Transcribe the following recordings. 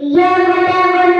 yeah, me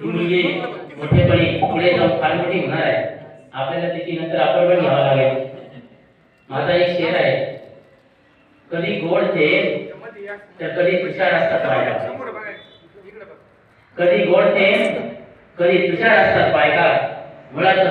म्हणजे मोठेपणी पुढे जाऊन फार मोठी होणार आहे आपल्याला त्याची नंतर आपण पण घ्यावा लागेल माझा एक शेर आहे कधी गोड ते तर कधी तुषार असतात बायका कधी गोड ते कधी तुषार असतात बायका मुळात